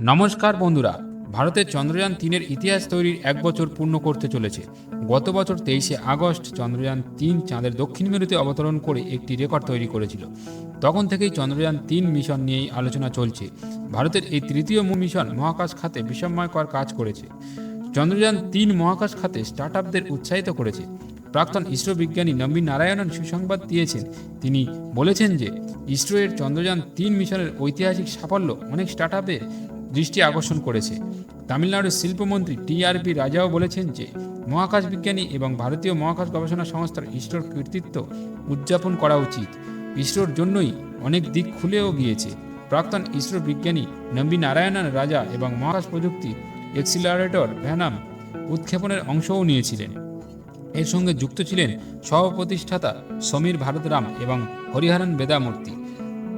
নমস্কার বন্ধুরা, ভারতের চন্দ্রযান তিনের ইতিহাস তৈরির এক বছর পূর্ণ করতে চলেছে। গত বছর তেইশে আগস্ট চন্দ্রযান তিন চাঁদের দক্ষিণ মেরুতে অবতরণ করে একটি রেকর্ড তৈরি করেছিল। তখন থেকেই চন্দ্রযান তিন মিশন নিয়েই আলোচনা চলছে। ভারতের এই তৃতীয় মিশন মহাকাশ খাতে বিস্ময়কর কাজ করেছে। চন্দ্রযান তিন মহাকাশ খাতে স্টার্ট আপদের উৎসাহিত করেছে। প্রাক্তন ইসরো বিজ্ঞানী নবীন নারায়ণন সুসংবাদ দিয়েছেন। তিনি বলেছেন যে ইসরো এর চন্দ্রযান তিন মিশনের ঐতিহাসিক সাফল্য অনেক স্টার্ট আপের দৃষ্টি আকর্ষণ করেছে। তামিলনাড়ুর শিল্পমন্ত্রী টিআরপি রাজাও বলেছেন যে, মহাকাশ বিজ্ঞানী এবং ভারতীয় মহাকাশ গবেষণা সংস্থার ইসরোর কৃতিত্ব উদযাপন করা উচিত। ইসরোর জন্যই অনেক দিক খুলেও গিয়েছে। প্রাক্তন ইসরো বিজ্ঞানী নবী নারায়ণন রাজা এবং মহাকাশ প্রযুক্তি এক্সিলারেটর ভ্যানাম উৎক্ষেপণের অংশও নিয়েছিলেন। এর সঙ্গে যুক্ত ছিলেন সহপ্রতিষ্ঠাতা সমীর ভারতরাম এবং হরিহরন বেদামূর্তি।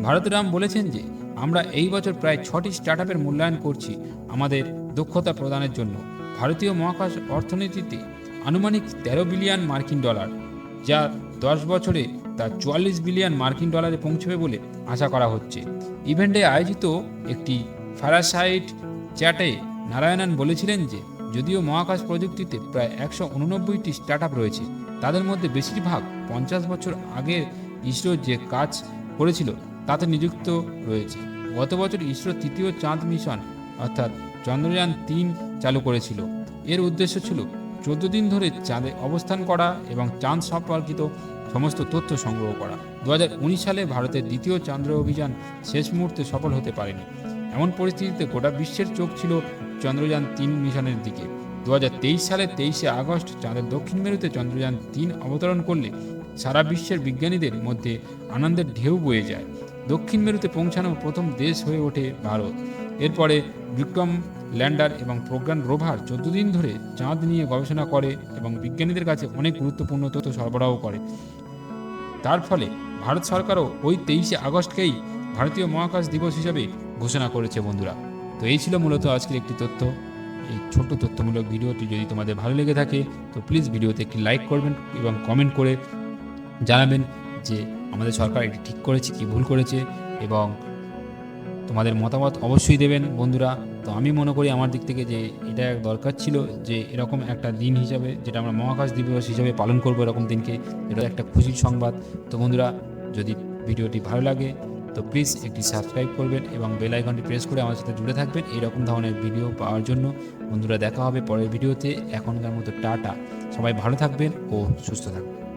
ভারতরাম বলেছেন যে আমরা এই বছর প্রায় ছটি স্টার্ট মূল্যায়ন করছি আমাদের দক্ষতা প্রদানের জন্য। ভারতীয় মহাকাশ অর্থনীতিতে আনুমানিক তেরো বিলিয়ন মার্কিন ডলার, যা দশ বছরে তা চুয়াল্লিশ বিলিয়ন মার্কিন ডলারে পৌঁছবে বলে আশা করা হচ্ছে। ইভেন্টে আয়োজিত একটি ফ্যারাসাইট চ্যাটে নারায়ণন বলেছিলেন যে, যদিও মহাকাশ প্রযুক্তিতে প্রায় একশো উননব্বইটি স্টার্ট রয়েছে, তাদের মধ্যে বেশিরভাগ পঞ্চাশ বছর আগে ইসরো যে কাজ করেছিল তাতে নিযুক্ত রয়েছে। গত বছর ইসরো তৃতীয় চাঁদ মিশন, অর্থাৎ চন্দ্রযান তিন, চালু করেছিল। এর উদ্দেশ্য ছিল চোদ্দ দিন ধরে চাঁদে অবস্থান করা এবং চাঁদ সম্পর্কিত সমস্ত তথ্য সংগ্রহ করা। দু হাজার উনিশ সালে ভারতের দ্বিতীয় চন্দ্র অভিযান শেষ মুহূর্তে সফল হতে পারেনি। এমন পরিস্থিতিতে গোটা বিশ্বের চোখ ছিল চন্দ্রযান তিন মিশনের দিকে। দু সালের তেইশে আগস্ট চাঁদের দক্ষিণ মেরুতে চন্দ্রযান তিন অবতরণ করলে সারা বিশ্বের বিজ্ঞানীদের মধ্যে আনন্দের ঢেউ বয়ে যায়। দক্ষিণ মেরুতে পৌঁছানো প্রথম দেশ হয়ে ওঠে ভারত। এরপরে বিক্রম ল্যান্ডার এবং প্রজ্ঞান রোভার চোদ্দ দিন ধরে চাঁদ নিয়ে গবেষণা করে এবং বিজ্ঞানীদের কাছে অনেক গুরুত্বপূর্ণ তথ্য সরবরাহ করে। তার ফলে ভারত সরকারও ওই তেইশে আগস্টকেই ভারতীয় মহাকাশ দিবস হিসাবে ঘোষণা করেছে বন্ধুরা। তো এই ছিল মূলত আজকের একটি তথ্য। এই ছোট তথ্যমূলক ভিডিওটি যদি তোমাদের ভালো লেগে থাকে, তো প্লিজ ভিডিওতে একটি লাইক করবেন এবং কমেন্ট করে জানাবেন যে আমাদের সরকার এটি ঠিক করেছে, কি ভুল করেছে এবং তোমাদের মতামত অবশ্যই দেবেন বন্ধুরা। তো আমি মনে করি আমার দিক থেকে যে এটা এক দরকার ছিল যে এরকম একটা দিন হিসাবে, যেটা আমরা মহাকাশ দিবস হিসাবে পালন করব এরকম দিনকে, এটা একটা খুশির সংবাদ। তো বন্ধুরা, যদি ভিডিওটি ভালো লাগে, তো প্লিজ একটি সাবস্ক্রাইব করবেন এবং বেল আইকনটি প্রেস করে আমার সাথে জুড়ে থাকবেন এইরকম ধরনের ভিডিও পাওয়ার জন্য। বন্ধুরা, দেখা হবে পরের ভিডিওতে এখনকার মতো টাটা। সবাই ভালো থাকবেন ও সুস্থ থাকবেন।